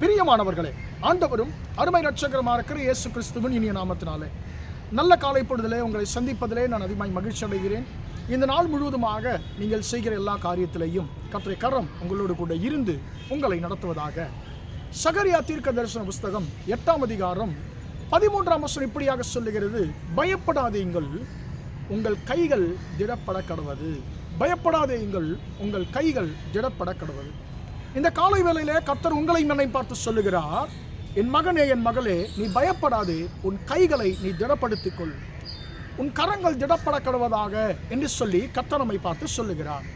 பிரியமானவர்களே ஆண்டவரும் அருமை ரட்சகரமாக இருக்கிற இயேசு கிறிஸ்துவின் இனிய நாமத்தினாலே நல்ல காலை பொழுதிலே உங்களை சந்திப்பதிலே நான் அதிகமாக மகிழ்ச்சி அடைகிறேன். இந்த நாள் முழுவதுமாக நீங்கள் செய்கிற எல்லா காரியத்திலையும் கர்த்தரை கரம் உங்களோடு கூட இருந்து உங்களை நடத்துவதாக. சகரியா தீர்க்க தரிசன புஸ்தகம் எட்டாம் அதிகாரம் பதிமூன்றாம் வசனம் இப்படியாக சொல்லுகிறது பயப்படாதீங்கள் உங்கள் கைகள் திடப்பட கடவது பயப்படாதீங்கள் உங்கள் கைகள் திடப்பட கடவது இந்த காலை வேளையிலே கர்த்தர் உங்களை என்னை பார்த்து சொல்லுகிறார் என் மகனே என் மகளே நீ பயப்படாதே உன் கைகளை நீ திடப்படுத்திக் கொள் உன் கரங்கள் திடப்பட கடவதாக என்று சொல்லி கர்த்தர் நம்மை பார்த்து சொல்லுகிறார்.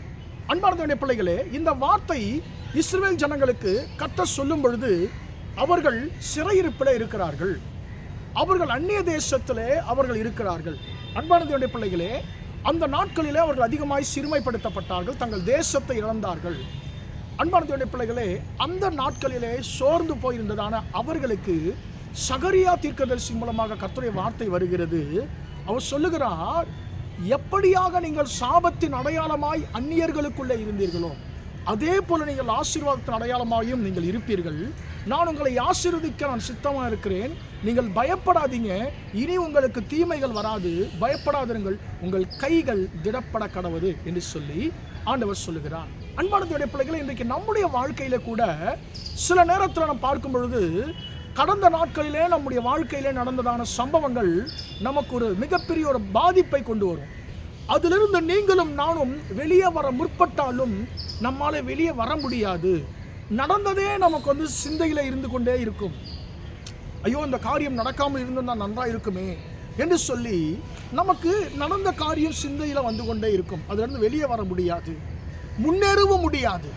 அன்பார்ந்த பிள்ளைகளே இந்த வார்த்தை இஸ்ரேல் ஜனங்களுக்கு கர்த்தர் சொல்லும் பொழுது அவர்கள் சிறையிருப்பில் இருக்கிறார்கள். அவர்கள் அந்நிய தேசத்திலே அவர்கள் இருக்கிறார்கள். அன்பானதுடைய பிள்ளைகளே அந்த நாட்களிலே அவர்கள் அதிகமாய் சிறுமைப்படுத்தப்பட்டார்கள் தங்கள் தேசத்தை இழந்தார்கள். அன்பானதுடைய பிள்ளைகளே அந்த நாட்களிலே சோர்ந்து போயிருந்ததான அவர்களுக்கு சகரியா தீர்க்கதரிசி மூலமாக கர்த்தருடைய வார்த்தை வருகிறது. அவர் சொல்லுகிறார் எப்படியாக நீங்கள் சாபத்தின் அடையாளமாய் அந்நியர்களுக்குள்ளே இருந்தீர்களோ அதே போல நீங்கள் ஆசீர்வாதத்தின் அடையாளமாகவும் நீங்கள் இருப்பீர்கள். நான் உங்களை ஆசீர்வதிக்க நான் சித்தமாக இருக்கிறேன். நீங்கள் பயப்படாதீங்க. இனி உங்களுக்கு தீமைகள் வராது. பயப்படாதிருங்கள். உங்கள் கைகள் திடப்பட கடவுது என்று சொல்லி ஆண்டவர் சொல்லுகிறார். அன்பானதுடைய பிள்ளைகளை இன்றைக்கு நம்முடைய வாழ்க்கையில கூட சில நேரத்தில் நம்ம பார்க்கும் பொழுது கடந்த நாட்களிலே நம்முடைய வாழ்க்கையிலே நடந்ததான சம்பவங்கள் நமக்கு ஒரு மிகப்பெரிய ஒரு பாதிப்பை கொண்டு வரும். அதிலிருந்து நீங்களும் நானும் வெளியே வர முற்பட்டாலும் நம்மால் வெளியே வர முடியாது. நடந்ததே நமக்கு வந்து சிந்தையில் இருந்து கொண்டே இருக்கும். ஐயோ இந்த காரியம் நடக்காமல் இருந்திருந்தா நன்றாக இருக்குமே என்று சொல்லி நமக்கு நடந்த காரியம் சிந்தையில் வந்து கொண்டே இருக்கும். அதிலிருந்து வெளியே வர முடியாது. முன்னேறவும் முடியாது.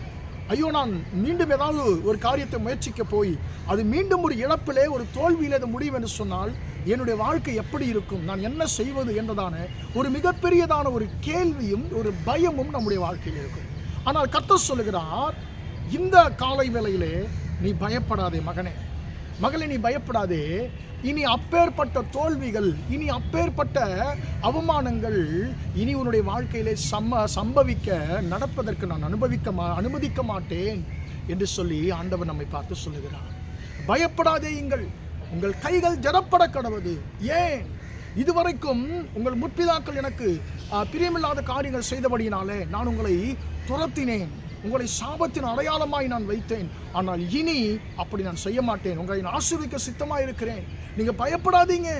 ஐயோ நான் மீண்டும் ஏதாவது ஒரு காரியத்தை முயற்சிக்க போய் அது மீண்டும் ஒரு இழப்பிலே ஒரு தோல்வியில் அது முடியும் என்று சொன்னால் என்னுடைய வாழ்க்கை எப்படி இருக்கும்? நான் என்ன செய்வது என்றதான ஒரு மிகப்பெரியதான ஒரு கேள்வியும் ஒரு பயமும் நம்முடைய வாழ்க்கையில் இருக்கும். ஆனால் கர்த்தர் சொல்லுகிறார் இந்த காலை வேளையிலே நீ பயப்படாதே மகனே. மகளே நீ பயப்படாதே. இனி அப்பேற்பட்ட தோல்விகள் இனி அப்பேற்பட்ட அவமானங்கள் இனி உன்னுடைய வாழ்க்கையிலே சம்ம சம்பவிக்க நடப்பதற்கு நான் அனுபவிக்க மா அனுமதிக்க மாட்டேன். என்று சொல்லி ஆண்டவர் நம்மை பார்த்து சொல்லுகிறார். பயப்படாதேயுங்கள் உங்கள் கைகள் ஜடப்பட கடவுது. ஏன்? இதுவரைக்கும் உங்கள் முற்பிதாக்கள் எனக்கு பிரியமில்லாத காரியங்கள் செய்தபடியினாலே நான் உங்களை துரத்தினேன். உங்களை சாபத்தின் அடையாளமாய் நான் வைத்தேன். ஆனால் இனி அப்படி நான் செய்ய மாட்டேன். உங்களை நான் ஆசீர்வதிக்க சித்தமாக இருக்கிறேன் நீங்கள் பயப்படாதீங்க.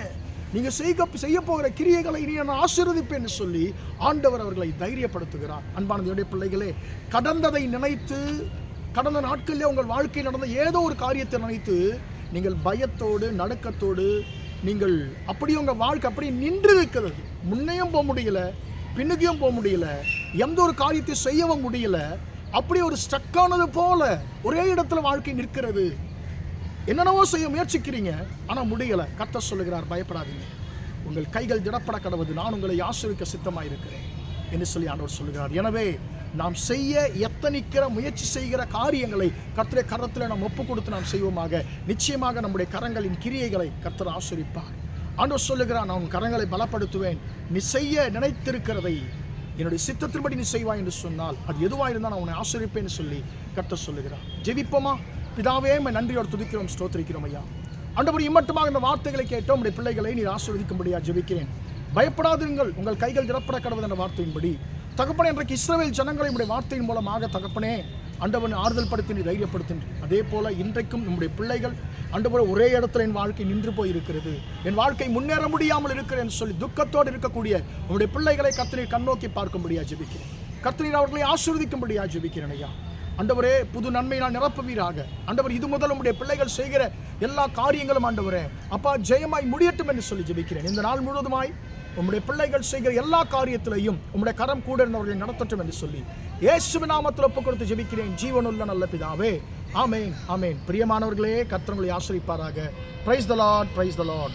நீங்கள் செய்க செய்ய போகிற கிரியைகளை இனி நான் ஆசீர்வதிப்பேன்னு சொல்லி ஆண்டவர் அவர்களை தைரியப்படுத்துகிறார். அன்பானதையுடைய பிள்ளைகளே கடந்ததை நினைத்து கடந்த நாட்களிலே உங்கள் வாழ்க்கையில் நடந்த ஏதோ ஒரு காரியத்தை நினைத்து நீங்கள் பயத்தோடு நடுக்கத்தோடு நீங்கள் அப்படி உங்கள் வாழ்க்கை அப்படி நின்று இருக்கிறது முன்னையும் போக முடியல பின்னுக்கையும் போக முடியல எந்த ஒரு காரியத்தை செய்யவும் முடியல அப்படி ஒரு ஸ்டக்கானது போல ஒரே இடத்துல வாழ்க்கை நிற்கிறது. என்னென்னவோ செய்ய முயற்சிக்கிறீங்க ஆனால் முடியலை. கத்த சொல்லுகிறார் பயப்படாதீங்க. உங்கள் கைகள் திடப்பட கடவுது நான் உங்களை ஆசிரிக்க சித்தமாக இருக்கிறேன் என்று சொல்லி ஆண்டவர் சொல்லுகிறார். எனவே நாம் செய்ய எத்தனிக்கிற முயற்சி செய்கிற காரியங்களை கர்த்தரை கரத்தில் நாம் ஒப்பு கொடுத்து நாம் செய்வோமாக. நிச்சயமாக நம்முடைய கரங்களின் கிரியைகளை கர்த்தர் ஆசிரிப்பார். ஆண்டவர் சொல்லுகிறார் நான் உன் கரங்களை பலப்படுத்துவேன். நீ செய்ய நினைத்திருக்கிறதை என்னுடைய சித்தத்தின்படி நீ செய்வாய் என்று சொன்னால் அது எதுவாக இருந்தால் நான் உன்னை ஆசிரிப்பேன்னு சொல்லி கர்த்தர் சொல்லுகிறார். ஜெபிப்போமா? பிதாவே நன்றியோடு துதிக்கிறோம் ஸ்தோத்திரிக்கிறோம் ஐயா. ஆண்டவர் இம்மட்டுமாக இந்த வார்த்தைகளை கேட்டோம். உடைய பிள்ளைகளை நீ ஆசிர்வதிக்கும்படியா ஜெபிக்கிறேன். பயப்படாதிருங்கள் உங்கள் கைகள் திறப்பட கடவுள் என்ற வார்த்தையின்படி. தகப்பனே இன்றைக்கு இஸ்ரவேல் ஜனங்களை உடைய வார்த்தையின் மூலமாக தகப்பனே அண்டவன் ஆறுதல் படுத்தி நீ தைரியப்படுத்தின அதே போல இன்றைக்கும் நம்முடைய பிள்ளைகள் ஆண்டவர் ஒரே இடத்துல என் வாழ்க்கை நின்று போய் இருக்கிறது என் வாழ்க்கை முன்னேற முடியாமல் இருக்கிறேன் சொல்லி துக்கத்தோடு இருக்கக்கூடிய உங்களுடைய பிள்ளைகளை கத்தனை கண்ணோக்கி பார்க்கும்படியா ஜெபிக்கிறேன். கர்த்தரீர் அவர்களை ஆசீர்வதிக்கும்படியா ஜெபிக்கிறேன் ஐயா. அண்டவரே புது நன்மை நான் நிரப்புவீராக. அண்டவர் இது முதல் உடைய பிள்ளைகள் செய்கிற எல்லா காரியங்களும் ஆண்டவரே அப்பா ஜெயமாய் முடியட்டும் என்று சொல்லி ஜெபிக்கிறேன். இந்த நாள் முழுவதுமாய் உம்முடைய பிள்ளைகள் செய்கிற எல்லா காரியத்திலையும் உம்முடைய கரம் கூட இருந்தவர்களை நடத்தட்டும் என்று சொல்லி இயேசுவின் நாமத்தில் ஒப்பு கொடுத்து ஜெபிக்கிறேன். ஜீவனுள்ள நல்ல பிதாவே. Amen amen. பிரியமானவர்களே கர்த்தர் ஆசிரிப்பாராக praise the Lord praise the Lord